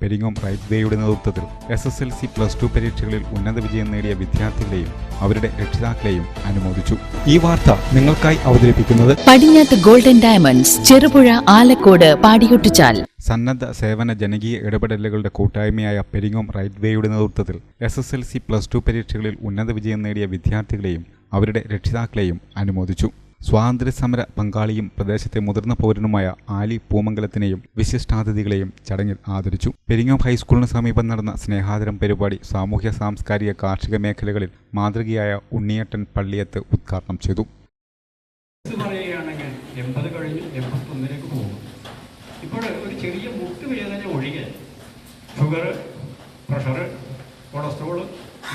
Peringome right വേയുടെ നേതൃത്വത്തിൽ S S L C plus two പരീക്ഷകളിൽ ഉന്നത വിജയം നേടിയ വിദ്യാർത്ഥികളെയും അവരുടെ രക്ഷിതാക്കളെയും അനുമോദിച്ചു. ഈ വാർത്ത നിങ്ങൾക്കായി അവതരിപ്പിക്കുന്നത് പടിഞ്ഞാത്ത് ഗോൾഡൻ ഡയമണ്ട്സ് ചെറുപുഴ ആലക്കോട് പാടിയൊട്ടിച്ചാൽ. സന്നദ്ധ സേവന ജനകീയ ഇടപെടലുകളുടെ കൂട്ടായ്മയായ പെരിങ്ങോം റൈറ്റ് വേയുടെ നേതൃത്വത്തിൽ S S L C plus two പരീക്ഷകളിൽ ഉന്നത വിജയം നേടിയ വിദ്യാർത്ഥികളെയും അവരുടെ രക്ഷിതാക്കളെയും അനുമോദിച്ചു. സ്വാതന്ത്ര്യസമര പങ്കാളിയും പ്രദേശത്തെ മുതിർന്ന പൗരനുമായ ആലി പൂമംഗലത്തിനെയും വിശിഷ്ടാതിഥികളെയും ചടങ്ങിൽ ആദരിച്ചു. പെരിങ്ങോം ഹൈസ്കൂളിന് സമീപം നടന്ന സ്നേഹാദരം പരിപാടി സാമൂഹ്യ സാംസ്കാരിക കാർഷിക മേഖലകളിൽ മാതൃകയായ ഉണ്ണിയേട്ടൻ പള്ളിയത്ത് ഉദ്ഘാടനം ചെയ്തു. പറയുകയാണെങ്കിൽ പോകും. ഇപ്പോൾ ഒരു ചെറിയ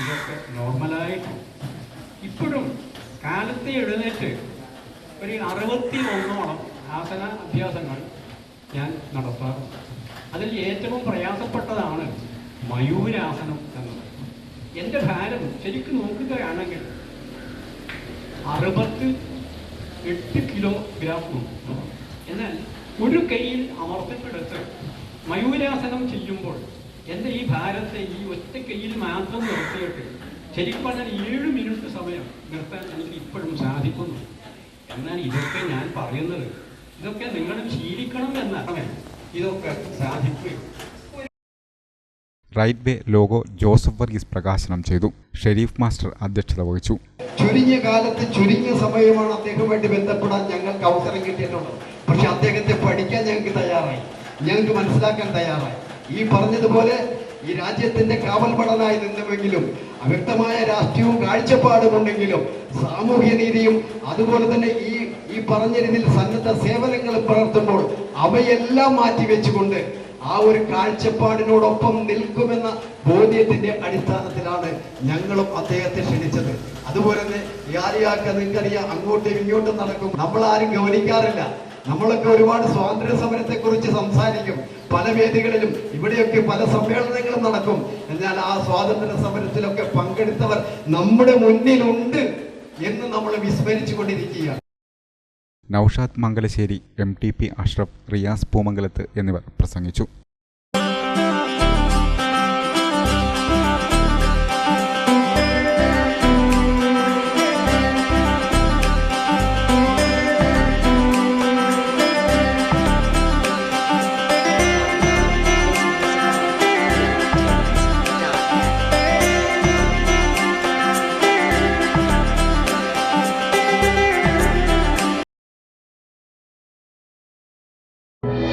ഇതൊക്കെ നോർമലായിട്ട് ഇപ്പോഴും കാലത്തെ എഴുന്നേറ്റ് ഒരു അറുപത്തി ഒന്നോളം ആസന അഭ്യാസങ്ങൾ ഞാൻ നടത്താറുണ്ട് അതിൽ ഏറ്റവും പ്രയാസപ്പെട്ടതാണ് മയൂരാസനം എന്നത്. എന്റെ ഭാരം ശരിക്കും നോക്കുകയാണെങ്കിൽ അറുപത്തി എട്ട് കിലോഗ്രാം ഉണ്ട് എന്നാൽ ഒരു കൈയിൽ അമർത്തിപ്പെടുത്ത് മയൂരാസനം ചെയ്യുമ്പോൾ എന്റെ ഈ ഭാരത്തെ ഈ ഒറ്റ കൈയിൽ മാത്രം നിർത്തിയിട്ട് ശരിക്കും പറഞ്ഞാൽ ഏഴ് മിനിറ്റ് സമയം നിർത്താൻ എനിക്ക് ഇപ്പോഴും സാധിക്കുന്നു. എന്നാൽ ഇതൊക്കെ ഞാൻ പറയുന്നത് ഇതൊക്കെ നിങ്ങൾ ശീലിക്കണം എന്നറിയാം ഇതൊക്കെ സാധിക്കും. Right way logo Joseph Varghese പ്രകാശനം ചെയ്തു. ഷെരീഫ് മാസ്റ്റർ അധ്യക്ഷത വഹിച്ചു. ചുരുങ്ങിയ കാലത്ത് ചുരുങ്ങിയ സമയമാണ് അദ്ദേഹവുമായിട്ട് ബന്ധപ്പെടാൻ ഞങ്ങൾക്ക് അവസരം കിട്ടിയിട്ടുള്ളത്. പക്ഷെ അദ്ദേഹത്തെ പഠിക്കാൻ ഞങ്ങൾക്ക് തയ്യാറായി. ഞങ്ങൾക്ക് മനസ്സിലാക്കാൻ തയ്യാറായി. ഈ പറഞ്ഞതുപോലെ ഈ രാജ്യത്തിന്റെ കാവൽപടനായി നിന്നുവെങ്കിലും അവ്യക്തമായ രാഷ്ട്രീയവും കാഴ്ചപ്പാടുമുണ്ടെങ്കിലും സാമൂഹ്യ നീതിയും അതുപോലെ തന്നെ ഈ ഈ പറഞ്ഞ രീതിയിൽ സന്നദ്ധ സേവനങ്ങൾ പുലർത്തുമ്പോൾ അവയെല്ലാം മാറ്റി വെച്ചുകൊണ്ട് ആ ഒരു കാഴ്ചപ്പാടിനോടൊപ്പം നിൽക്കുമെന്ന ബോധ്യത്തിന്റെ അടിസ്ഥാനത്തിലാണ് ഞങ്ങളും അദ്ദേഹത്തെ ക്ഷണിച്ചത്. അതുപോലെ തന്നെ യാരിയാക്ക നിങ്ങൾക്കറിയാം അങ്ങോട്ടും ഇങ്ങോട്ടും നടക്കും. നമ്മൾ ആരും ഗവനിക്കാറില്ല നമ്മളൊക്കെ ഒരുപാട് സ്വാതന്ത്ര്യ സമരത്തെ കുറിച്ച് സംസാരിക്കും. പല വേദികളിലും ഇവിടെയൊക്കെ പല സമ്മേളനങ്ങളും നടക്കും. എന്നാൽ ആ സ്വാതന്ത്ര്യ സമരത്തിലൊക്കെ പങ്കെടുത്തവർ നമ്മുടെ മുന്നിലുണ്ട് എന്ന് നമ്മൾ വിസ്മരിച്ചു കൊണ്ടിരിക്കുകയാണ് Noushad Mangalassery M T P Ashraf Riyas Poomangalath എന്നിവർ പ്രസംഗിച്ചു.